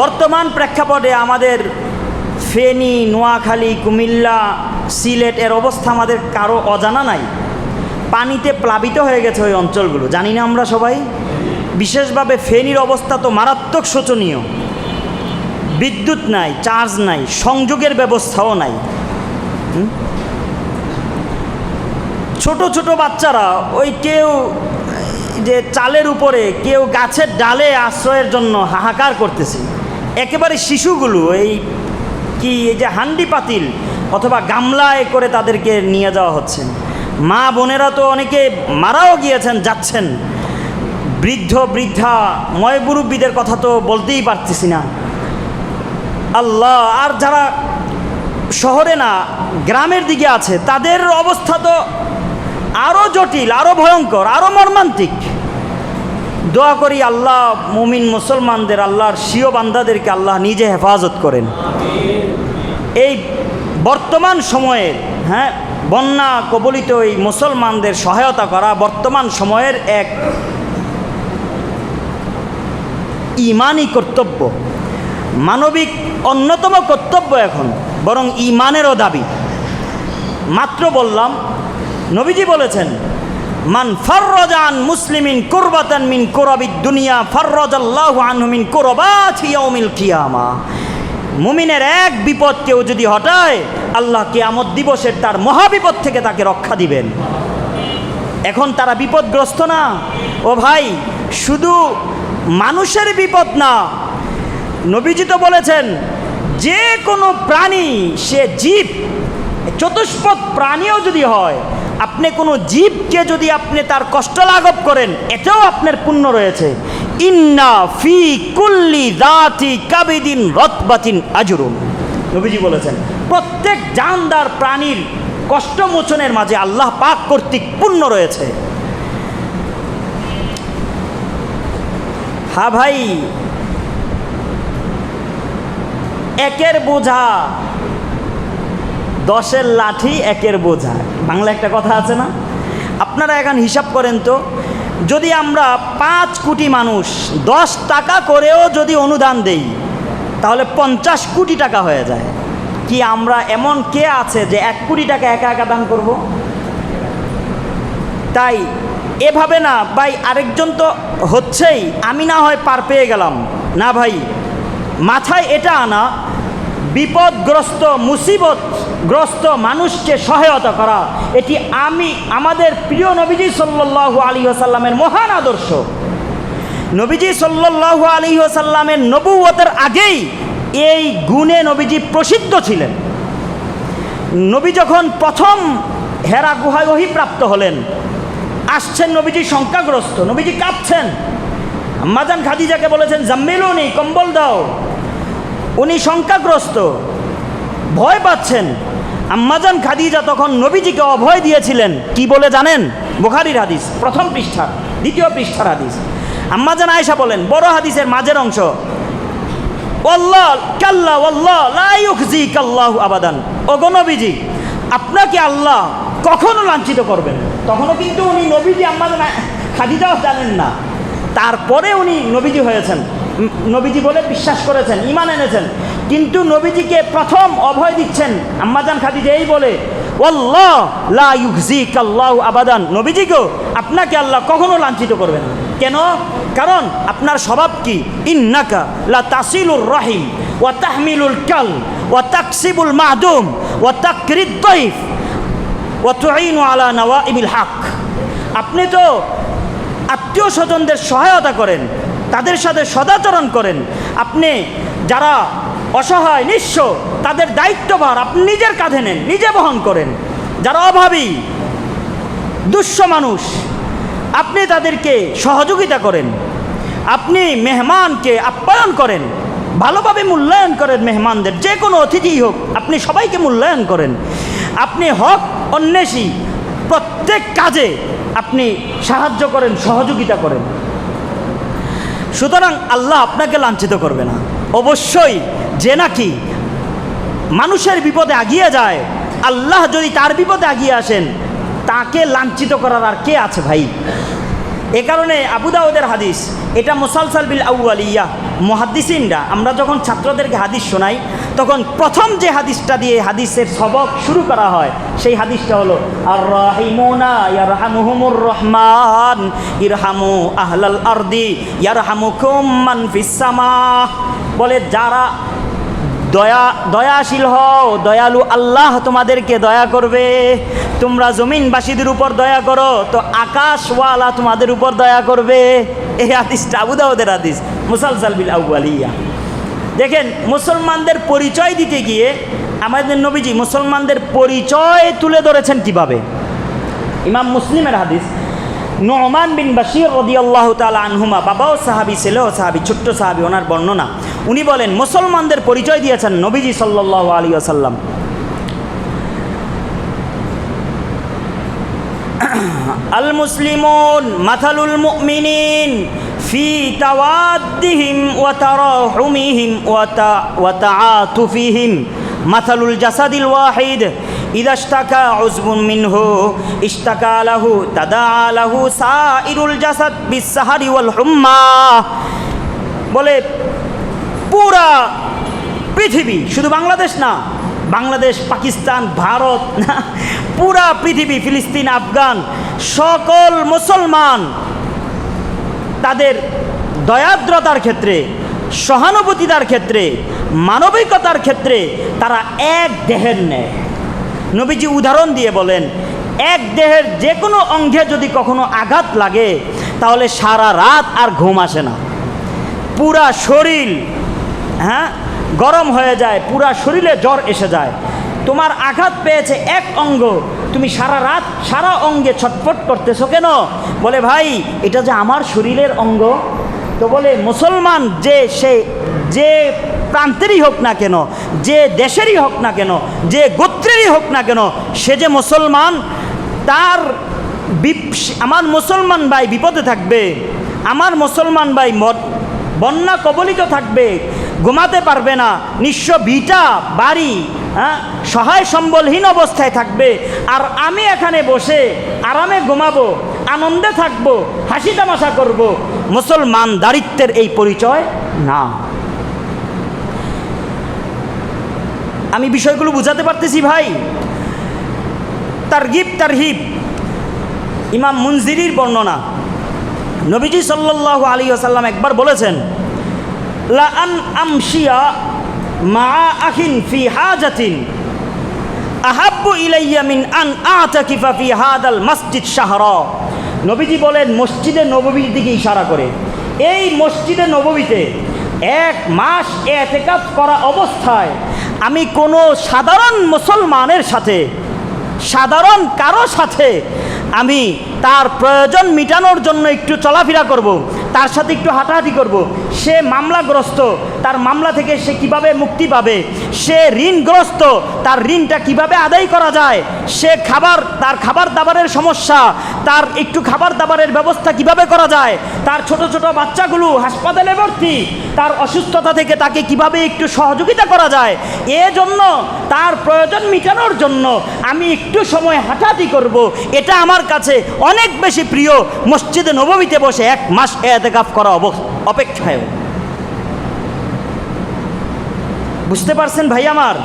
বর্তমান প্রেক্ষাপটে আমাদের ফেনী, নোয়াখালী, কুমিল্লা, সিলেট এর অবস্থা আমাদের কারও অজানা নাই। পানিতে প্লাবিত হয়ে গেছে ওই অঞ্চলগুলো। জানি না আমরা সবাই। বিশেষভাবে ফেনীর অবস্থা তো মারাত্মক শোচনীয়। বিদ্যুৎ নাই, চার্জ নাই, সংযোগের ব্যবস্থাও নাই? ছোট ছোট বাচ্চারা ওই কেউ যে চালের উপরে, কেউ গাছের ডালে আশ্রয়ের জন্য হাহাকার করতেছে। একেবারে শিশুগুলো, এই কি, এই যে হান্ডি পাতিল অথবা গামলায় করে তাদেরকে নিয়ে যাওয়া হচ্ছে। মা বোনেরা তো অনেকে মারাও গিয়েছেন, যাচ্ছেন। বৃদ্ধ, বৃদ্ধা ময়বুরুব্বীদের কথা তো বলতেই পারতেছি না। আল্লাহ, আর যারা শহরে না, গ্রামের দিকে আছে, তাদের অবস্থা তো আরও জটিল আরও ভয়ঙ্কর আরও মর্মান্তিক। দোয়া করি আল্লাহ মুমিন মুসলমানদের, আল্লাহর স্বীয় বান্দাদেরকে আল্লাহ নিজে হেফাজত করেন। এই বর্তমান সময়ের হ্যাঁ বন্যা কবলিত এই মুসলমানদের সহায়তা করা বর্তমান সময়ের এক ইমানই কর্তব্য। মানবিক অন্যতম কর্তব্য এখন, বরং ইমানেরও দাবি। মাত্র বললাম, নবীজি বলেছেন মান ফাররাজান মুসলিমিন কুরবাতান মিন কুরাবিদ দুনিয়া, ফাররাজাল্লাহু আনহু মিন কুরবাতি ইয়াউমিল কিয়ামা। মুমিনের এক বিপদ কেউ যদি হটায়, আল্লাহ কিয়ামত দিবসের তার মহাবিপদ থেকে তাকে রক্ষা দিবেন। এখন তারা বিপদগ্রস্ত না। ও ভাই, শুধু মানুষের বিপদ না। নবীজি তো বলেছেন, যে কোনো প্রাণী সে জীব, চতুষ্পদ প্রাণীও যদি হয় আপনি কোনো জীবকে যদি আপনি তার কষ্ট লাঘব করেন এটাও আপনার পুণ্য রয়েছে। ইন্না ফি কুল্লি দাতি কাবিদিন রতবাতিন আজরুম নবীজি বলেছেন, প্রত্যেক জানদার প্রাণীর কষ্টমোচনের মাঝে আল্লাহ পাক কর্তৃক পুণ্য রয়েছে। হা ভাই, একের বোঝা দশের লাঠি একের বোঝা। বাংলা একটা কথা আছে না? আপনারা এখন হিসাব করেন তো, যদি আমরা পাঁচ কোটি মানুষ দশ টাকা করেও যদি অনুদান দেই, তাহলে পঞ্চাশ কোটি টাকা হয়ে যায়। কি আমরা এমন কে আছে যে এক কোটি টাকা একা একা দান করব? তাই এভাবে না, ভাই, আরেকজন তো হচ্ছেই। আমি না হয় পার পেয়ে গেলাম। না ভাই, মাথায় এটা আনা বিপদগ্রস্ত মুসিবতগ্রস্ত মানুষকে সহায়তা করা। এটি আমি, আমাদের প্রিয় নবীজি সাল্লাল্লাহু আলী আসাল্লামের মহান আদর্শ। নবীজি সাল্লাল্লাহু আলী আসাল্লামের নবুয়তের আগেই এই গুণে নবীজি প্রসিদ্ধ ছিলেন। নবী যখন প্রথম হেরা গুহায় প্রাপ্ত হলেন, আসছেন নবীজি শঙ্কাগ্রস্ত, নবীজি কাঁপছেন আম্মাজান খাদিজাকে বলেছেন, জাম্মিলুনি, কম্বল দাও। উনি শঙ্কাগ্রস্ত। ভয় পাচ্ছেন। আম্মাজান খাদিজা তখন নবীজিকে অভয় দিয়েছিলেন। কি বলে জানেন? বুখারির হাদিস, প্রথম পৃষ্ঠা, দ্বিতীয় পৃষ্ঠার হাদিস। আম্মাজান আয়েশা বলেন, বড় হাদিসের মাঝের অংশ। আবাদান। ওগো নবীজি, আপনাকে আল্লাহ কখনো লাঞ্ছিত করবেন তখনও কিন্তু উনি নবীজি আম্মাজান খাদিজাও জানেন না। তারপরে উনি নবীজি হয়েছেন। নবীজি বলে বিশ্বাস করেছেন ইমান এনেছেন। কিন্তু নবীজিকে প্রথম অভয় দিচ্ছেন আম্মাজান খাদিজা এই বলে আবাদান। নবীজিকেও আপনাকে আল্লাহ কখনো লাঞ্ছিত করবেন কেন? কারণ আপনার স্বভাব কি? ইন্নাকা লা তাসিলুর রহিম, ওয়া তাহমিলুল কাল, ওয়া তাকসিবুল মাহদুম, ওয়া তাকরিদ দইফ ওয়া তুঈনু আলা নওয়াইবিল হক। আপনি তো আত্মীয় স্বজনদের সহায়তা করেন তাদের সাথে সদাচরণ করেন। আপনি যারা অসহায়, নিঃস্ব, তাদের দায়িত্বভার আপনি নিজের কাঁধে নেন, নিজে বহন করেন। যারা অভাবী, দুঃস্ব মানুষ, আপনি তাদেরকে সহযোগিতা করেন। আপনি মেহমানকে আপ্যায়ন করেন, ভালোভাবে মূল্যায়ন করেন মেহমানদের। যে কোনো অতিথিই হোক, আপনি সবাইকে মূল্যায়ন করেন। আপনি হক অন্বেষী, প্রত্যেক কাজে আপনি সাহায্য করেন, সহযোগিতা করেন। সুতরাং আল্লাহ আপনাকে লাঞ্ছিত করবে না। অবশ্যই যে নাকি মানুষের বিপদে আগিয়ে যায়, আল্লাহ যদি তার বিপদে আগিয়ে আসেন, তাকে লাঞ্ছিত করার আর কে আছে ভাই? এ কারণে আবুদাউদের হাদিস, এটা মুসালসাল বিল আউয়ালিয়া মহাদ্দিসিনরা, আমরা যখন ছাত্রদেরকে হাদিস শোনাই, তখন প্রথম যে হাদিসটা দিয়ে হাদিসের সবক শুরু করা হয়, সেই হাদিসটা হলো আর রাহিমুনা ইয়ারহামুহুমুর রহমান, ইরহামু আহলাল আরদি, ইয়ারহামুকুম মান ফিস সামাহ বলে, যারা দয়া, দয়াশীল হও, দয়ালু আল্লাহ তোমাদেরকে দয়া করবে। তোমরা জমিনবাসীদের উপর দয়া করো, তো আকাশওয়ালা তোমাদের উপর দয়া করবে। এই হাদিসটা আবুদাউদের হাদিস, মুসালসাল বিল আউয়ালিয়া। দেখেন, মুসলমানদের পরিচয় দিতে গিয়ে আমাদের নবীজি মুসলমানদের পরিচয় তুলে ধরেছেন কীভাবে? ইমাম মুসলিমের হাদিস, নোমান বিন বাশির রদি আল্লাহ তালা আনহুমা, বাবাও সাহাবি, ছেলেও সাহাবি, ছোট্ট সাহাবি, ওনার বর্ণনা। উনি বলেন মুসলমানদের পরিচয় দিয়েছেন নবীজি সাল্লাহ আলী আসাল্লাম আল মুসলিমুন মাথালুল মুমিনিন ফি তাওয়াদ্দিহিম ওয়া তারাহুমিহিম ওয়া তা ওয়া তাআতুফিহিম মাথালুল জাসাদিল ওয়াহিদ إذا اشتكى عزب منه اشتكى له تداعى له سائر الجسد بالسهر والحمى বলে পুরা পৃথিবী, শুধু বাংলাদেশ না, বাংলাদেশ, পাকিস্তান, ভারত পুরা পৃথিবী, ফিলিস্তিন, আফগান, সকল মুসলমান তাদের দয়াদ্রতার ক্ষেত্রে, সহানুভূতিতার ক্ষেত্রে, মানবিকতার ক্ষেত্রে তারা এক দেহের নেয় নবীজি উদাহরণ দিয়ে বলেন, এক দেহের যে কোনো অঙ্গে যদি কখনো আঘাত লাগে, তাহলে সারা রাত আর ঘুম আসে না। পুরা শরীর হ্যাঁ? গরম হয়ে যায়, পুরা শরীরে জ্বর এসে যায়। তোমার আঘাত পেয়েছে এক অঙ্গ। তুমি সারা রাত সারা অঙ্গে ছটফট করতেছো কেন? বলে, ভাই, এটা যে আমার শরীরের অঙ্গ। তো বলে, মুসলমান যে সে, যে প্রান্তেরই হোক না কেন, যে দেশেরই হোক না কেন, যে গোত্রেরই হোক না কেন, সে যে মুসলমান, তার আমার মুসলমান ভাই বিপদে থাকবে। আমার মুসলমান ভাই বন্যা কবলিত থাকবে। ঘুমাতে পারবে না, নিঃস্ব ভিটা বাড়ি হ্যাঁ সহায় সম্বলহীন অবস্থায় থাকবে। আর আমি এখানে বসে আরামে ঘুমাবো, আনন্দে থাকব, হাসি তামাশা করব। মুসলমান দারিত্বের এই পরিচয় না। আমি বিষয়গুলো বুঝাতে পারতেছি ভাই। তারগিব তারহিব ইমাম মুনজিরির বর্ণনা। নবীজি সাল্লাল্লাহু আলী আসাল্লাম একবার বলেছেন লা আন মা ফি আন ফি নবীজি বলেন, মসজিদে নববীর দিকে ইশারা করে। এই মসজিদে নববীতে এক মাস এতেকাফ করা অবস্থায় আমি কোনো সাধারণ মুসলমানের সাথে, সাধারণ কারও সাথে আমি তার প্রয়োজন মিটানোর জন্য একটু চলাফেরা করব। তার সাথে একটু হাঁটাহাঁটি করব। সে মামলাগ্রস্ত, তার মামলা থেকে সে কীভাবে মুক্তি পাবে? সে ঋণগ্রস্ত, তার ঋণটা কীভাবে আদায় করা যায়? সে খাবার, তার খাবার দাবারের সমস্যা, তার একটু খাবার দাবারের ব্যবস্থা কীভাবে করা যায়? তার ছোট ছোট বাচ্চাগুলো হাসপাতালে ভর্তি, তার অসুস্থতা থেকে তাকে কীভাবে একটু সহযোগিতা করা যায়? এজন্য তার প্রয়োজন মেটানোর জন্য আমি একটু সময় হাঁটাহাঁটি করব। এটা আমার কাছে অনেক বেশি প্রিয়। মসজিদে নবমীতে বসে এক মাস এতেকাফ করা অপেক্ষায়। বুঝতে পারছেন ভাই আমার?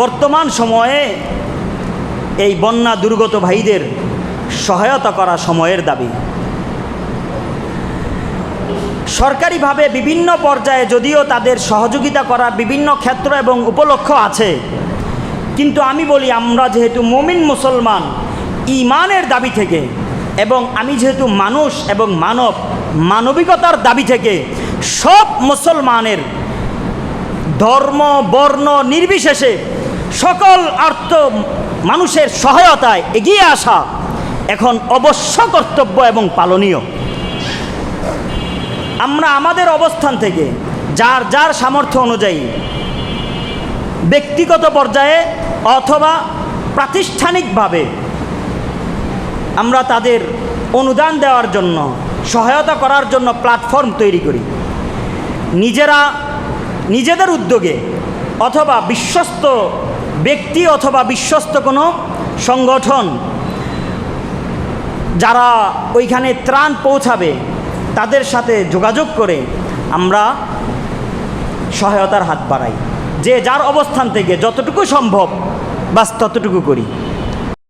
বর্তমান সময়ে এই বন্যা দুর্গত ভাইদের সহায়তা করা সময়ের দাবি। সরকারিভাবে বিভিন্ন পর্যায়ে যদিও তাদের সহযোগিতা করার বিভিন্ন ক্ষেত্র এবং উপলক্ষ আছে, কিন্তু আমি বলি আমরা যেহেতু মুমিন মুসলমান ইমানের দাবি থেকে এবং আমি যেহেতু মানুষ এবং মানব, মানবিকতার দাবি থেকে সব মুসলমানের ধর্ম, বর্ণ নির্বিশেষে সকল আর্থ মানুষের সহায়তায় এগিয়ে আসা এখন অবশ্য কর্তব্য এবং পালনীয়। আমরা আমাদের অবস্থান থেকে যার যার সামর্থ্য অনুযায়ী ব্যক্তিগত পর্যায়ে অথবা প্রাতিষ্ঠানিকভাবে আমরা তাদের অনুদান দেওয়ার জন্য, সহায়তা করার জন্য প্ল্যাটফর্ম তৈরি করি। নিজেরা নিজেদের উদ্যোগে অথবা বিশ্বস্ত ব্যক্তি অথবা বিশ্বস্ত কোনো সংগঠন যারা ওইখানে ত্রাণ পৌঁছাবে, তাদের সাথে যোগাযোগ করে আমরা সহায়তার হাত বাড়াই। যে যার অবস্থান থেকে যতটুকু সম্ভব, বাস ততটুকু করি।